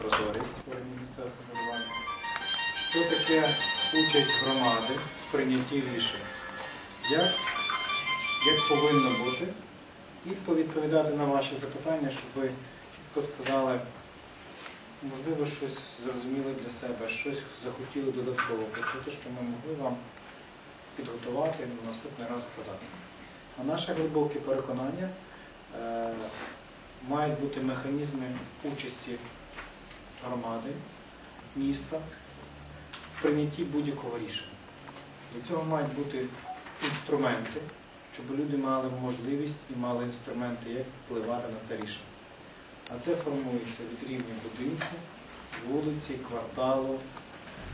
прозорість в місцевого самоврядування. Що таке участь громади в прийнятті рішень? Як, як повинно бути? І повідповідати на ваші запитання, щоб ви чітко сказали, можливо, щось зрозуміли для себе, щось захотіли додатково почути, що ми могли вам підготувати і на наступний раз сказати. А наше глибоке переконання е, мають бути механізми участі громади, міста в прийнятті будь-якого рішення. Для цього мають бути інструменти, щоб люди мали можливість і мали інструменти, як впливати на це рішення. А це формується від рівня будинку, вулиці, кварталу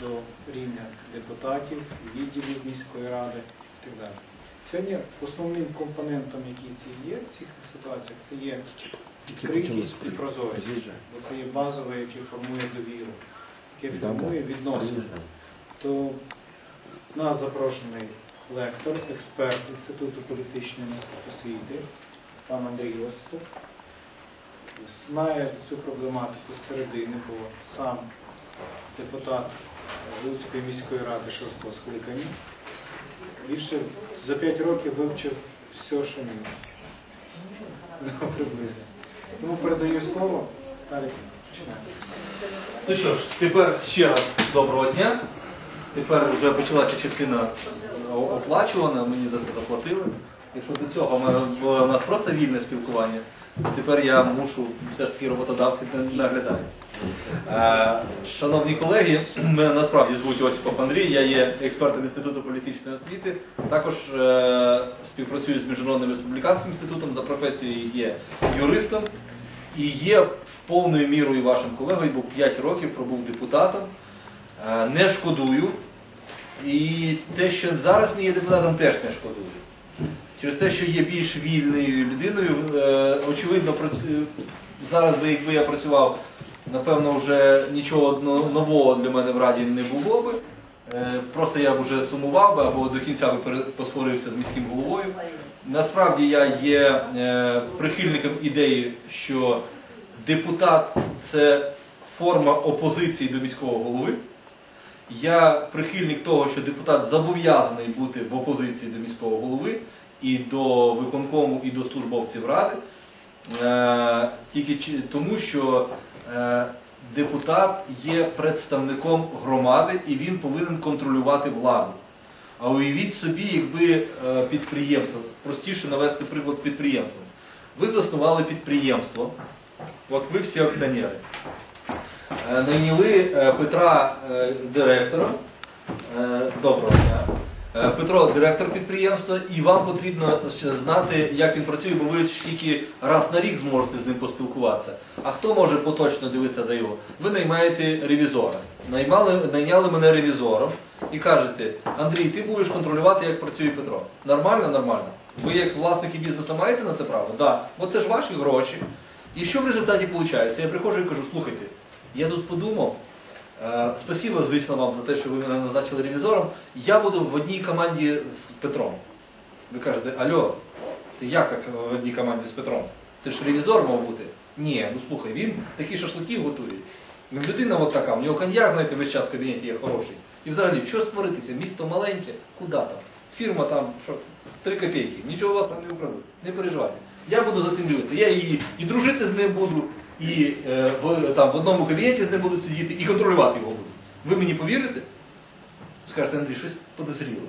до рівня депутатів, відділів міської ради і так далі. Сьогодні основним компонентом, який це є в цих ситуаціях, це є відкритість і прозорість. Це є базове, яке формує довіру, яке формує відносини. То в нас запрошений лектор, експерт Інституту політичної освіти, пан Андрій Осипов. Знає цю проблематику з середини, бо сам депутат Луцької міської ради шостого скликання. Більше за 5 років вивчив все, що міг. Ну, приблизно. Тому передаю слово. Далі. Ну що ж, тепер ще раз доброго дня. Тепер вже почалася частина оплачувана, мені за це заплатили. Якщо до цього було у нас просто вільне спілкування, то тепер я мушу все ж таки роботодавці наглядати. Е, Шановні колеги, мене насправді звуть Осіпов Андрій, я є експертом Інституту політичної освіти. Також е, співпрацюю з Міжнародним республіканським інститутом, за професією є юристом і є повною мірою вашим колегою, бо 5 років пробув депутатом. Е, Не шкодую. І те, що зараз не є депутатом, теж не шкодую. Через те, що є більш вільною людиною, очевидно, зараз, якби я працював, напевно, вже нічого нового для мене в раді не було би. Е, Просто я б вже сумував би або до кінця би посварився з міським головою. Насправді я є е, прихильником ідеї, що депутат це форма опозиції до міського голови. Я прихильник того, що депутат зобов'язаний бути в опозиції до міського голови і до виконкому, і до службовців ради. Е, Тільки тому, що депутат є представником громади і він повинен контролювати владу. А уявіть собі, якби е, підприємство, простіше навести приклад з підприємством. Ви заснували підприємство, от ви всі акціонери. Е, Найняли е, Петра е, директором. Е, Доброго дня. Е, Петро директор підприємства, і вам потрібно знати, як він працює, бо ви тільки раз на рік зможете з ним поспілкуватися. А хто може поточно дивитися за його? Ви наймаєте ревізора. Наймали, найняли мене ревізором і кажете, Андрій, ти будеш контролювати, як працює Петро. Нормально, нормально. Ви як власники бізнесу маєте на це право? Так. Да. Бо це ж ваші гроші. І що в результаті виходить? Я приходжу і кажу, слухайте, я тут подумав, спасибо, звісно, вам за те, що ви мене назначили ревізором. Я буду в одній команді з Петром. Ви кажете, альо, ти як так в одній команді з Петром? Ти ж ревізор мав бути? Ні, ну слухай, він такі шашлики готує. Ну, людина от така, в нього коньяк, знаєте, весь час в кабінеті є хороший. І взагалі, що сваритися? Місто маленьке, куди там? Фірма там, що, три копійки, нічого у вас там не украдуть. Не переживайте. Я буду за цим дивитися. Я і, і дружити з ним буду, і е, в, там, в одному кабінеті з ним буду сидіти, і контролювати його буду. Ви мені повірите? Скажете, Андрій, щось подозріло.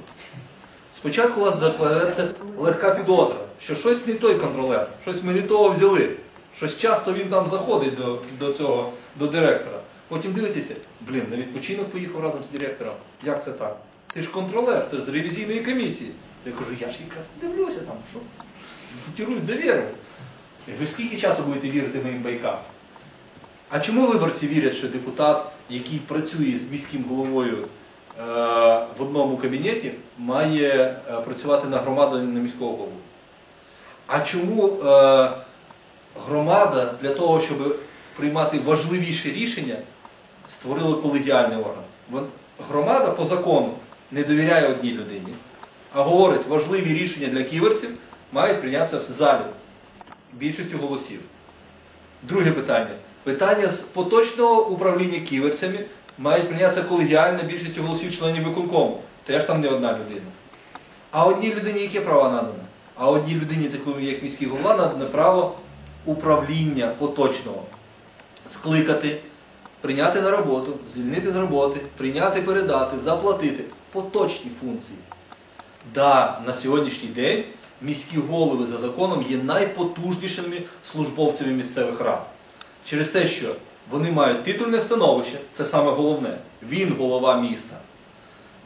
Спочатку у вас закладається легка підозра, що щось не той контролер, щось ми не того взяли. Щось часто він там заходить до, до цього, до директора. Потім дивитеся, блін, на відпочинок поїхав разом з директором. Як це так? Ти ж контролер, ти ж з ревізійної комісії. Я кажу, я ж якраз дивлюся там, що футірують довіру. Ви скільки часу будете вірити моїм байкам? А чому виборці вірять, що депутат, який працює з міським головою е, в одному кабінеті, має е, працювати на громаду, а не на міського голову? А чому е, громада для того, щоб приймати важливіші рішення, створила колегіальний орган? Громада по закону не довіряє одній людині, а говорить, важливі рішення для ківерців мають прийнятися в залі більшістю голосів. Друге питання. Питання з поточного управління ківерцями мають прийнятися колегіально більшістю голосів членів виконкому. Теж там не одна людина. А одній людині яке право надано? А одній людині, такому як міський голова, надано право управління поточного. Скликати, прийняти на роботу, звільнити з роботи, прийняти, передати, заплатити. Поточні функції. Да, на сьогоднішній день міські голови за законом є найпотужнішими службовцями місцевих рад. Через те, що вони мають титульне становище, це саме головне. Він голова міста.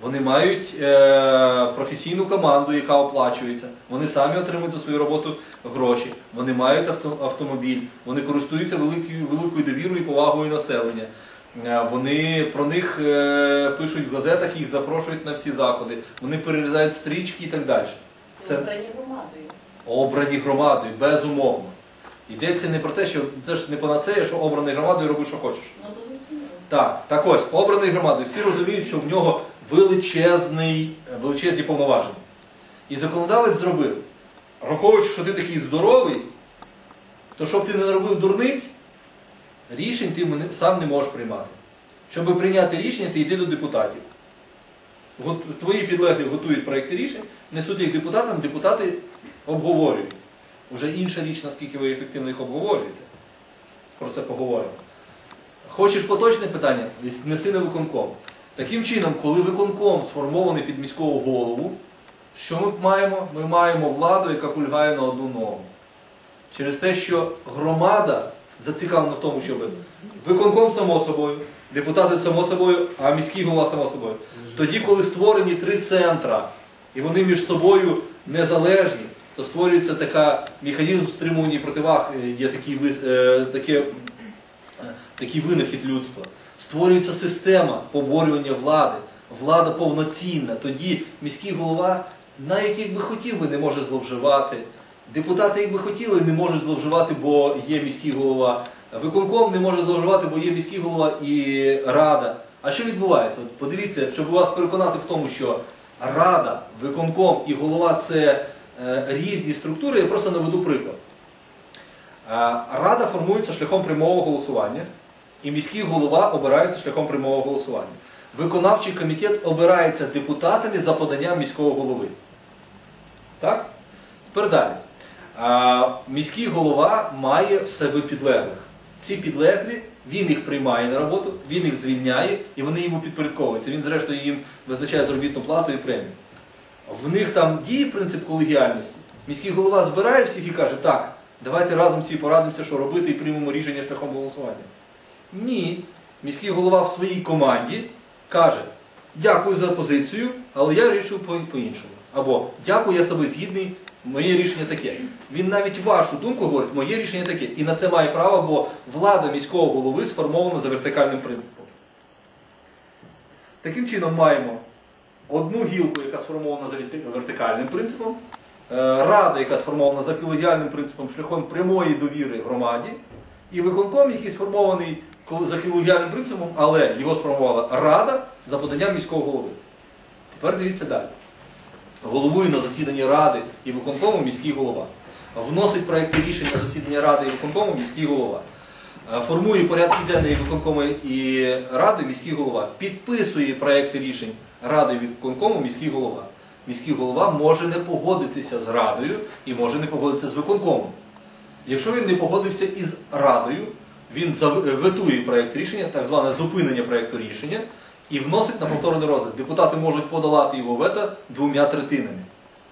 Вони мають е, професійну команду, яка оплачується. Вони самі отримують за свою роботу гроші. Вони мають авто, автомобіль, вони користуються великою, великою довірою і повагою населення. Е, Вони про них е, пишуть в газетах, їх запрошують на всі заходи. Вони перерізають стрічки і так далі. Це Обрані громадою. обрані громадою, безумовно. Йдеться не про те, що це ж не панацея, що обраний громадою роби, що хочеш. Ну, Так, так ось, обраний громадою. Всі розуміють, що в нього величезний, величезні повноваження. І законодавець зробив, враховуючи, що ти такий здоровий, то щоб ти не наробив дурниць, рішень ти сам не можеш приймати. Щоб прийняти рішення, ти йди до депутатів. Твої підлеглі готують проекти рішень, несуть їх депутатам, депутати обговорюють. Уже інша річ, наскільки ви ефективно їх обговорюєте. Про це поговоримо. Хочеш поточне питання? Неси на виконком. Таким чином, коли виконком сформований під міського голову, що ми маємо? Ми маємо владу, яка кульгає на одну ногу. Через те, що громада зацікавлена в тому, щоб виконком само собою, депутати само собою, а міський голова само собою. Тоді, коли створені три центра, і вони між собою незалежні, то створюється така механізм стримування і противаг, е, є такий, е, таке, е, такий винахід людства. Створюється система поборювання влади, влада повноцінна. Тоді міський голова, навіть якби хотів би, не може зловживати. Депутати, якби хотіли, не можуть зловживати, бо є міський голова. Виконком не може зловживати, бо є міський голова і рада. А що відбувається? От подивіться, щоб вас переконати в тому, що рада, виконком і голова це е, різні структури, я просто наведу приклад. Е, Рада формується шляхом прямого голосування, і міський голова обирається шляхом прямого голосування. Виконавчий комітет обирається депутатами за поданням міського голови. Так? Тепер далі. А, міський голова має в себе підлеглих. Ці підлеглі, він їх приймає на роботу, він їх звільняє і вони йому підпорядковуються. Він, зрештою, їм визначає заробітну плату і премію. В них там діє принцип колегіальності. Міський голова збирає всіх і каже, так, давайте разом всі порадимося, що робити, і приймемо рішення шляхом голосування. Ні. Міський голова в своїй команді каже, дякую за позицію, але я рішив по- по-іншому. Або дякую, я тобою згідний, моє рішення таке. Він навіть вашу думку говорить, моє рішення таке. І на це має право, бо влада міського голови сформована за вертикальним принципом. Таким чином маємо одну гілку, яка сформована за вертикальним принципом, е, рада, яка сформована за колегіальним принципом шляхом прямої довіри громаді, і виконком, який сформований за колегіальним принципом, але його сформувала рада за поданням міського голови. Тепер дивіться далі. Головує на засіданні ради і виконкому міський голова. Вносить проекти рішень на засідання ради і виконкому міський голова. Е, Формує порядки денний виконкому і ради міський голова. Підписує проекти рішень ради і виконкому міський голова. Міський голова може не погодитися з радою і може не погодитися з виконкомом. Якщо він не погодився із радою, він зав- ветує проєкт рішення, так зване зупинення проєкту рішення, і вносить на повторний розгляд. Депутати можуть подолати його вето двома третинами.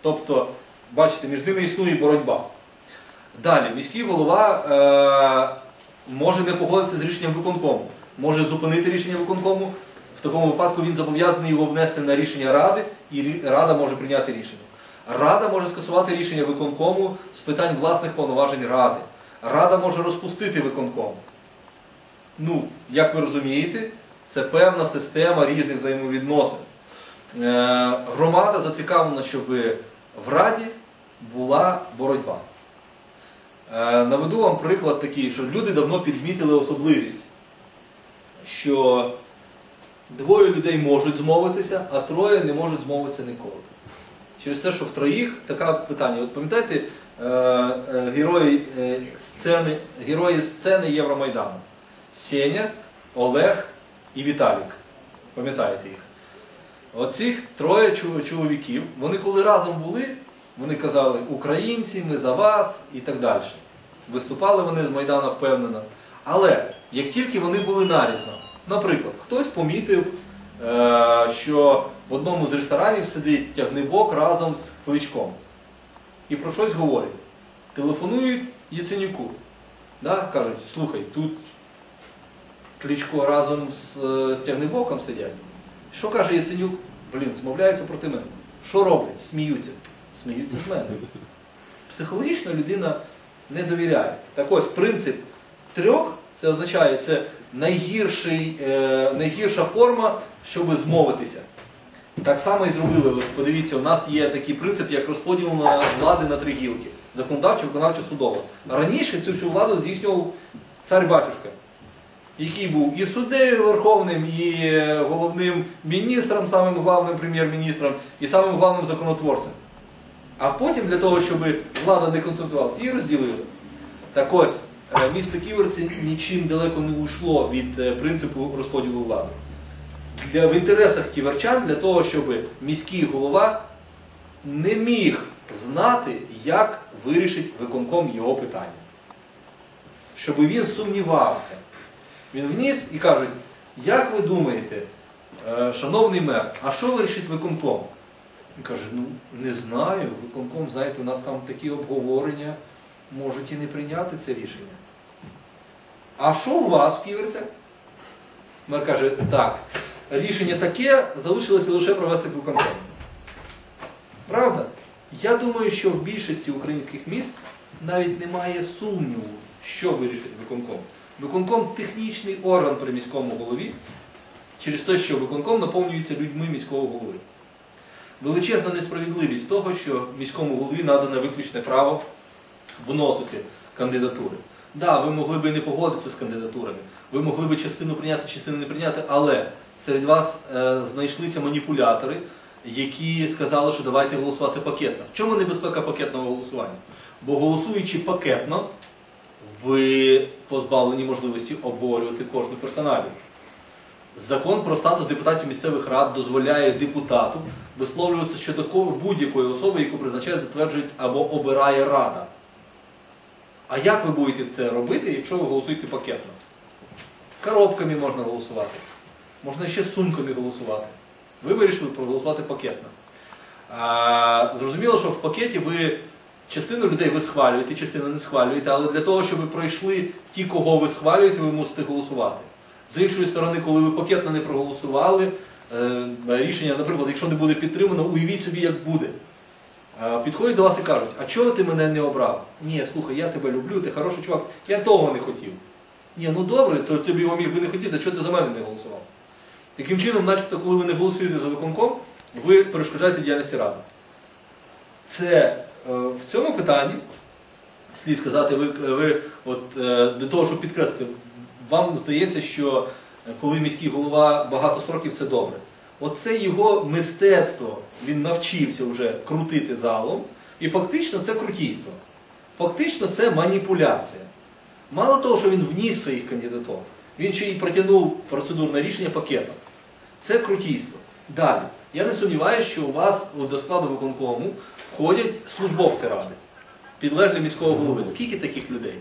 Тобто, бачите, між ними існує боротьба. Далі, міський голова е, може не погодитися з рішенням виконкому, може зупинити рішення виконкому. В такому випадку він зобов'язаний його внести на рішення ради, і рада може прийняти рішення. Рада може скасувати рішення виконкому з питань власних повноважень ради. Рада може розпустити виконком. Ну, як ви розумієте, це певна система різних взаємовідносин. Е, громада зацікавлена, щоб в Раді була боротьба. Е, наведу вам приклад такий, що люди давно підмітили особливість, що двоє людей можуть змовитися, а троє не можуть змовитися ніколи. Через те, що в троїх таке питання. От пам'ятаєте е, герої, сцени, герої сцени Євромайдану? Сеня, Олег і Віталік. Пам'ятаєте їх? Оцих троє чоловіків, вони коли разом були, вони казали українці, ми за вас і так далі. Виступали вони з Майдана впевнено. Але як тільки вони були нарізно, наприклад, хтось помітив, е, що в одному з ресторанів сидить тягнибок разом з Кличком і про щось говорять. Телефонують Яценюку. Да? Кажуть, слухай, тут Кличко разом з, е, з сидять. Що каже Яценюк? Блін, змовляються проти мене. Що роблять? Сміються. Сміються з мене. Психологічно людина не довіряє. Так ось принцип трьох це означає, це найгірший, е, найгірша форма, щоб змовитися. Так само і зробили. Ви подивіться, у нас є такий принцип, як розподіл на влади на три гілки. Законодавча, виконавча, судова. Раніше цю всю владу здійснював цар-батюшка, який був і суддею верховним, і е, головним міністром, самим главним прем'єр-міністром, і самим главним законотворцем. А потім для того, щоб влада не концентрувалася, її розділили. Так ось, е, місто Ківерці нічим далеко не уйшло від е, принципу розподілу влади. Для, в інтересах ківерчан для того, щоб міський голова не міг знати, як вирішить виконком його питання. Щоб він сумнівався. Він вніс і кажуть, як ви думаєте, е, шановний мер, а що вирішить виконком? Він каже, ну не знаю, виконком, знаєте, у нас там такі обговорення, можуть і не прийняти це рішення. А що у вас в Ківерцях? Мер каже, так, рішення таке, залишилося лише провести виконком. Правда? Я думаю, що в більшості українських міст навіть немає сумніву, що вирішить виконком. Виконком технічний орган при міському голові, через те, що виконком наповнюється людьми міського голови. Величезна несправедливість того, що міському голові надане виключне право вносити кандидатури. Так, ви могли б і не погодитися з кандидатурами, ви могли б частину прийняти, частину не прийняти, але серед вас е, знайшлися маніпулятори, які сказали, що давайте голосувати пакетно. В чому небезпека пакетного голосування? Бо голосуючи пакетно, ви позбавлені можливості обговорювати кожну персоналію. Закон про статус депутатів місцевих рад дозволяє депутату висловлюватися щодо будь-якої особи, яку призначає, затверджує або обирає рада. А як ви будете це робити, якщо ви голосуєте пакетно? Коробками можна голосувати, можна ще сумками голосувати. Ви вирішили проголосувати пакетно. Зрозуміло, що в пакеті ви частину людей ви схвалюєте, частину не схвалюєте, але для того, щоб пройшли ті, кого ви схвалюєте, ви мусите голосувати. З іншої сторони, коли ви пакетно не проголосували, е, рішення, наприклад, якщо не буде підтримано, уявіть собі, як буде. Е, Підходять до вас і кажуть, а чого ти мене не обрав? Ні, слухай, я тебе люблю, ти хороший чувак, я того не хотів. Ні, ну добре, то тобі його міг би не хотіти, а чого ти за мене не голосував? Таким чином, начебто, коли ви не голосуєте за виконком, ви перешкоджаєте діяльності ради. Це в цьому питанні, слід сказати, ви, ви от, е, для того, щоб підкреслити, вам здається, що е, коли міський голова багато строків, це добре. Оце його мистецтво, він навчився вже крутити залом, і фактично це крутійство. Фактично це маніпуляція. Мало того, що він вніс своїх кандидатур, він ще й протягнув процедурне рішення пакетом. Це крутійство. Далі. Я не сумніваюся, що у вас до складу виконкому входять службовці ради, підлеглі міського голови. Скільки таких людей?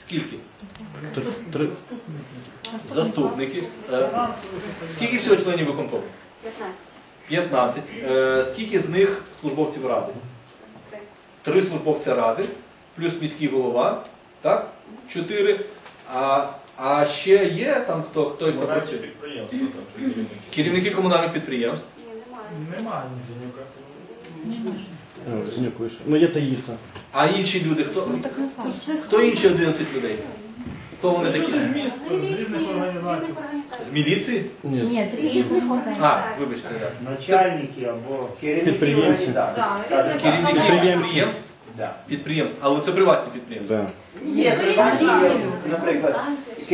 Скільки? Три. Заступники. Е, Скільки всього членів виконкому? 15. 15. Е, Скільки з них службовців ради? Три службовця ради, плюс міський голова, так? Чотири. А, а ще є там хто, хто, хто працює? керівники. Комунальних підприємств. Ні, немає. Немає Женюка. Ну є Таїса. А інші люди, хто? Хто інші 11 людей? Хто вони такі? З різних організацій. З міліції? Ні. Ні, з різних організацій. А, вибачте, так. Начальники або керівники Підприємці. Да. Керівники Підприємці. підприємств, Да. підприємств, але це приватні підприємства. Да. Є приватні, наприклад.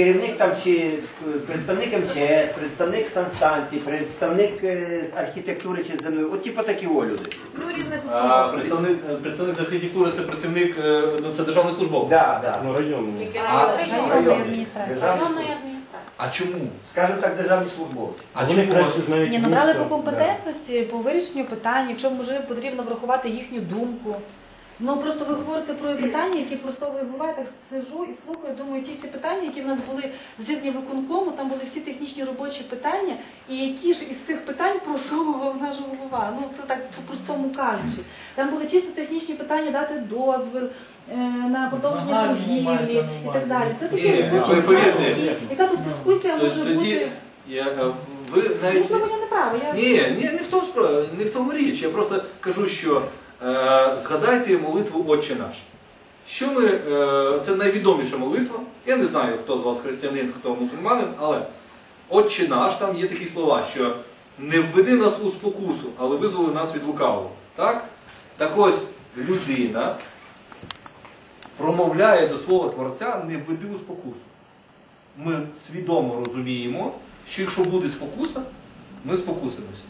Керівник там чи е, представник МЧС, представник санстанції, представник е, архітектури чи землі. От типу такі о люди. Ну, різних А представник, представник з архітектури це працівник, е, ну це державний службовець. Да, да. Ну, районний. А-. Державний Районної адміністрації. А чому? Скажімо так, державні службовці. А Вони чому? краще знають Ні, ну брали місто. по компетентності, по вирішенню питань, якщо може потрібно врахувати їхню думку. Ну просто ви говорите про питання, які просто ви буває, так сижу і слухаю, думаю, ті всі питання, які в нас були згідні виконкому, там були всі технічні робочі питання, і які ж із цих питань просовував наш голова. Ну це так по-простому кажучи. Там були чисто технічні питання, дати дозвіл. е, На продовження торгівлі і так далі. Це такі Ні, робочі ви повірте. питання. І Яка тут дискусія Тож може тоді бути? я, е, ви навіть Можливо, я не права. Я ні, ні, не в тому справа, не в тому річ. Я просто кажу, що згадайте молитву Отче наш. Що ми, е, це найвідоміша молитва. Я не знаю, хто з вас християнин, хто мусульманин, але Отче наш, там є такі слова, що не введи нас у спокусу, але визволи нас від лукавого. Так? Так ось людина промовляє до свого Творця не введи у спокусу. Ми свідомо розуміємо, що якщо буде спокуса, ми спокусимося.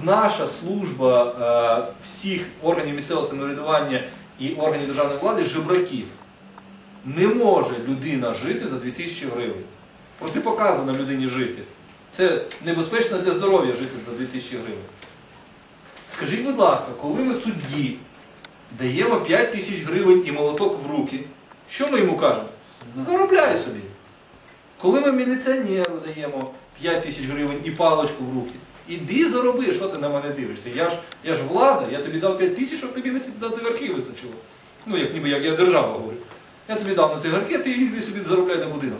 В наша служба е, всіх органів місцевого самоврядування і органів державної влади жебраків. Не може людина жити за 2000 гривень. Протипоказано людині жити. Це небезпечно для здоров'я жити за 2000 гривень. Скажіть, будь ласка, коли ми судді даємо 5 тисяч гривень і молоток в руки, що ми йому кажемо? Заробляй собі. Коли ми міліціонеру даємо 5 тисяч гривень і паличку в руки, іди зароби, що ти на мене дивишся. Я ж, я ж влада, я тобі дав 5 тисяч, щоб тобі на цигарки вистачило. Ну, як ніби як я держава говорю. Я тобі дав на цигарки, а ти йди собі заробляй на будинок.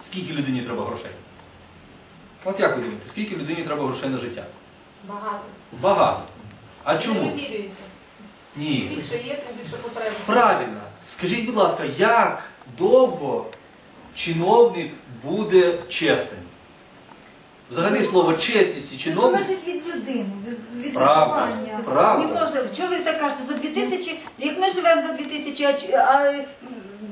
Скільки людині треба грошей? От як ви думаєте, скільки людині треба грошей на життя? Багато. Багато. А Не чому? вимірюється. Ні. Більше є, тим більше потреба. Правильно. Скажіть, будь ласка, як довго чиновник буде чесним? Взагалі слово чесність і Це залежить від людини, від, від Правда, виховання. правда. Не можна, що ви так кажете, за 2000, як ми живемо за 2000, а, а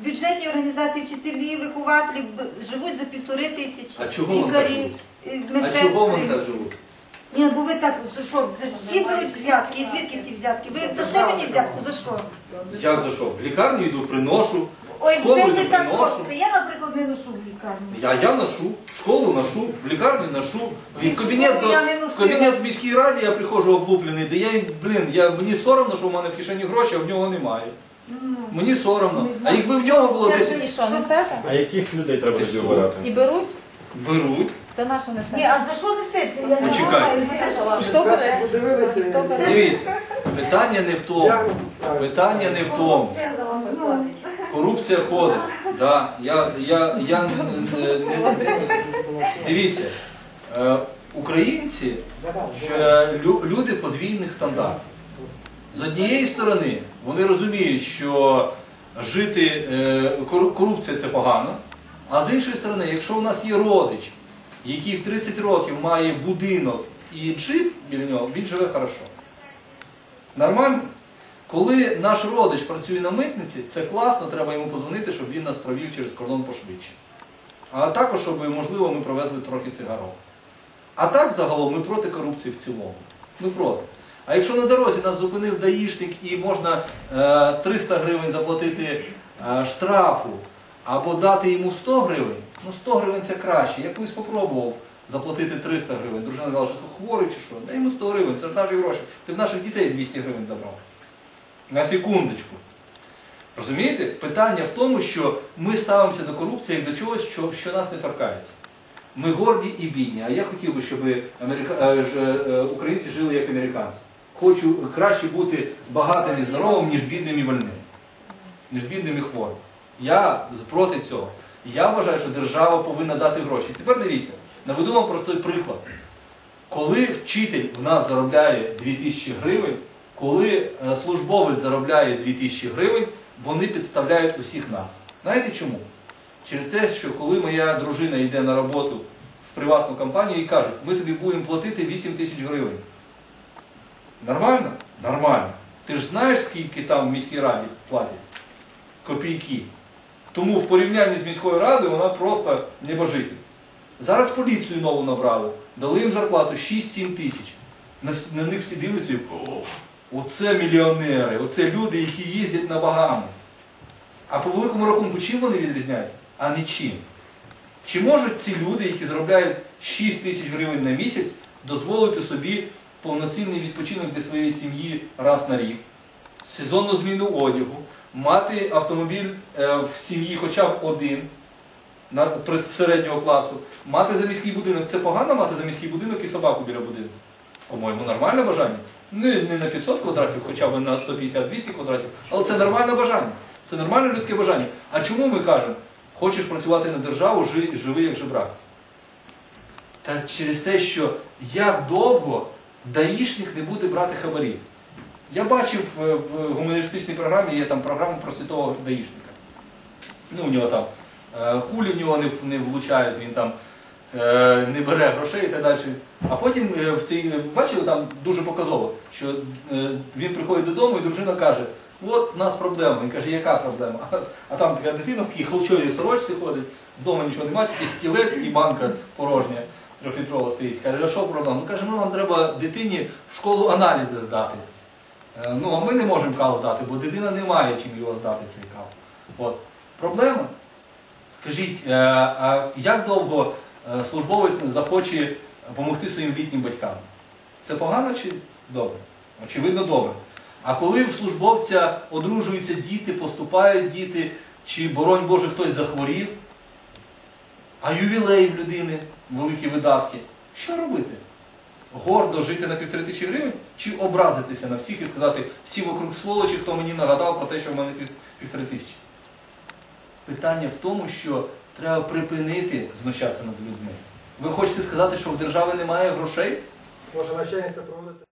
бюджетні організації, вчителі, вихователі живуть за півтори тисячі. А чого вони так лікарі, живуть? е, А чого вони так живуть? Ні, бо ви так, за що, за- всі беруть взятки, і звідки ті взятки? Ви дасте мені взятку, за що? Як за що? В лікарню йду, приношу, Ой, школу вже ви так приношу. хочете. Я, наприклад, не ношу в лікарню. Я, я ношу, в школу ношу, в лікарню ношу, в В кабінет, до, я не в носила. кабінет в міській раді я приходжу облуплений, де я, блін, я, мені соромно, що в мене в кишені гроші, а в нього немає. Ну, Мені соромно. Не А знаю. якби в нього було Я 10 І що, несете? А яких людей треба тоді обирати? І беруть, беруть. то на що Ні, а за що несете? Я не Почекай. знаю. За те, що- Хто бере? Хто бере? Дивіться, питання не в тому. Питання не в тому. Це за вами платить. Корупція ходить. Да, я, я, я, не- не- дивіться, е, українці е, лю- люди подвійних стандартів. З однієї сторони, вони розуміють, що жити е, кору- корупція це погано. А з іншої сторони, якщо у нас є родич, який в 30 років має будинок і джип біля нього, він живе хорошо. Нормально? Коли наш родич працює на митниці, це класно, треба йому позвонити, щоб він нас провів через кордон пошвидше. А також, щоб, можливо, ми провезли трохи цигарок. А так, загалом, ми проти корупції в цілому. Ми проти. А якщо на дорозі нас зупинив даїшник і можна е, 300 гривень заплатити е, штрафу або дати йому 100 гривень, ну 100 гривень це краще. Я колись спробував заплатити 300 гривень. Дружина сказала, що ти хворий чи що? Дай йому 100 гривень, це ж наші гроші. Ти в наших дітей 200 гривень забрав. На секундочку. Розумієте? Питання в тому, що ми ставимося до корупції як до чогось, що, що нас не торкається. Ми горді і бідні, а я хотів би, щоб америка... е, е, українці жили як американці. Хочу краще бути багатим і здоровим, ніж бідним і больним, ніж бідним і хворим. Я проти цього. Я вважаю, що держава повинна дати гроші. Тепер дивіться, наведу вам простий приклад. Коли вчитель в нас заробляє 2000 гривень, коли е, службовець заробляє 2000 гривень, вони підставляють усіх нас. Знаєте чому? Через те, що коли моя дружина йде на роботу в приватну компанію і кажуть, ми тобі будемо платити 8 тисяч гривень. Нормально? Нормально. Ти ж знаєш, скільки там в міській раді платять? Копійки. Тому в порівнянні з міською радою вона просто небожитель. Зараз поліцію нову набрали, дали їм зарплату 6-7 тисяч. На, них всі дивляться і «О, оце мільйонери, оце люди, які їздять на багами. А по великому рахунку чим вони відрізняються? А нічим. Чи можуть ці люди, які заробляють 6 тисяч гривень на місяць, дозволити собі повноцінний відпочинок для своєї сім'ї раз на рік, сезонну зміну одягу, мати автомобіль е, в сім'ї хоча б один середнього класу, мати за міський будинок. Це погано мати за міський будинок і собаку біля будинку? По-моєму, нормальне бажання. Не, не на 500 квадратів, хоча б на 150-200 квадратів, але це нормальне бажання. Це нормальне людське бажання. А чому ми кажемо, хочеш працювати на державу, жи- живи як жебрак? Та через те, що як довго даїшник не буде брати хабарів. Я бачив е, в гуманістичній програмі, є там програма про святого даїшника. Ну, у нього там е, кулі в нього не, влучають, він там не бере грошей і так далі. А потім е, в цій, бачили, там дуже показово, що е, він приходить додому і дружина каже, от у нас проблема. Він каже, яка проблема? А, там така дитина в такій холчовій сорочці ходить, вдома нічого немає, тільки стілець і банка порожня, трьохлітрова стоїть. Каже, а що проблема? Ну каже, ну нам треба дитині в школу аналізи здати. Е, Ну, а ми не можемо кал здати, бо дитина не має чим його здати, цей кал. От. Проблема. Скажіть, е, а як довго е, службовець захоче допомогти своїм літнім батькам? Це погано чи добре? Очевидно, добре. А коли в службовця одружуються діти, поступають діти, чи, боронь Боже, хтось захворів, а ювілей в людини, великі видатки, що робити? гордо жити на півтори тисячі гривень, чи образитися на всіх і сказати, всі вокруг сволочі, хто мені нагадав про те, що в мене півтори тисячі. Питання в тому, що треба припинити знущатися над людьми. Ви хочете сказати, що в держави немає грошей? Може начальниця проводити?